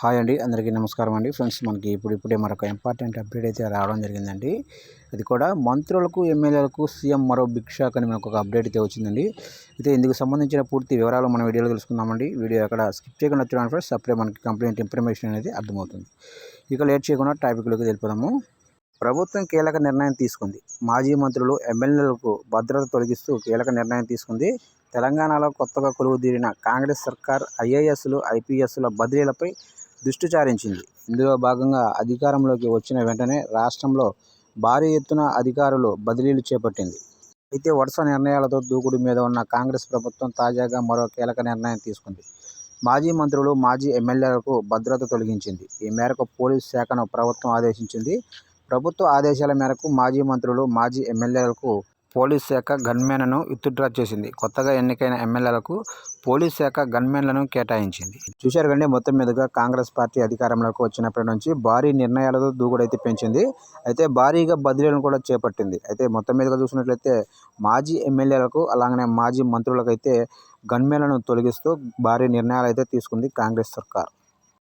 Hi అండి అందరికీ నమస్కారం అండి. ఫ్రెండ్స్ మనకి ఇప్పుడు ఇప్పుడే మరొక ఇంపార్టెంట్ అప్డేట్ అయితే రావడం జరిగిందండి. అది కూడా మంత్రులకు ఎమ్మెల్యేలకు సీఎం మరో బిగ్ షాక్ అని మనకు ఒక అప్డేట్ అయితే వచ్చిందండి. అయితే ఇందుకు సంబంధించిన పూర్తి వివరాలు మన వీడియోలో తెలుసుకుందామండి. వీడియో అక్కడ స్కిప్ చేయకుండా చూడండి ఫ్రెండ్స్ అప్పుడే మనకి కంప్లీట్ ఇన్ఫర్మేషన్ అనేది అర్థమవుతుంది. ఇక లేట్ చేయకుండా టాపిక్లోకి తెలిపోదాము ప్రభుత్వం కీలక నిర్ణయం తీసుకుంది. మాజీ మంత్రులు ఎమ్మెల్యేలకు భద్రత తొలగిస్తూ కీలక నిర్ణయం తీసుకుంది. తెలంగాణలో కొత్తగా కొలువుదీరిన కాంగ్రెస్ సర్కార్ ఐఏఎస్లు ఐపీఎస్ల బదిలీలపై దృష్టి సారించింది. ఇందులో భాగంగా అధికారంలోకి వచ్చిన వెంటనే రాష్ట్రంలో భారీ ఎత్తున అధికారులు బదిలీలు చేపట్టింది. అయితే వరుస నిర్ణయాలతో దూకుడు మీద ఉన్న కాంగ్రెస్ ప్రభుత్వం తాజాగా మరో కీలక నిర్ణయం తీసుకుంది. మాజీ మంత్రులు మాజీ ఎమ్మెల్యేలకు భద్రత తొలగించింది. ఈ మేరకు పోలీసు శాఖను ప్రభుత్వం ఆదేశించింది. ప్రభుత్వ ఆదేశాల మేరకు మాజీ మంత్రులు మాజీ ఎమ్మెల్యేలకు పోలీస్ శాఖ గన్మెన్లను విత్డ్రా చేసింది. కొత్తగా ఎన్నికైన ఎమ్మెల్యేలకు పోలీస్ శాఖ గన్మెన్లను కేటాయించింది. చూశారు కండి మొత్తం మీదుగా కాంగ్రెస్ పార్టీ అధికారంలోకి వచ్చినప్పటి నుంచి భారీ నిర్ణయాలతో దూకుడైతే పెంచింది. అయితే భారీగా బదిలీలను కూడా చేపట్టింది. అయితే మొత్తం మీదుగా చూసినట్లయితే మాజీ ఎమ్మెల్యేలకు అలాగనే మాజీ మంత్రులకు అయితే గన్మెన్లను తొలగిస్తూ భారీ నిర్ణయాలు అయితే తీసుకుంది కాంగ్రెస్ సర్కార్.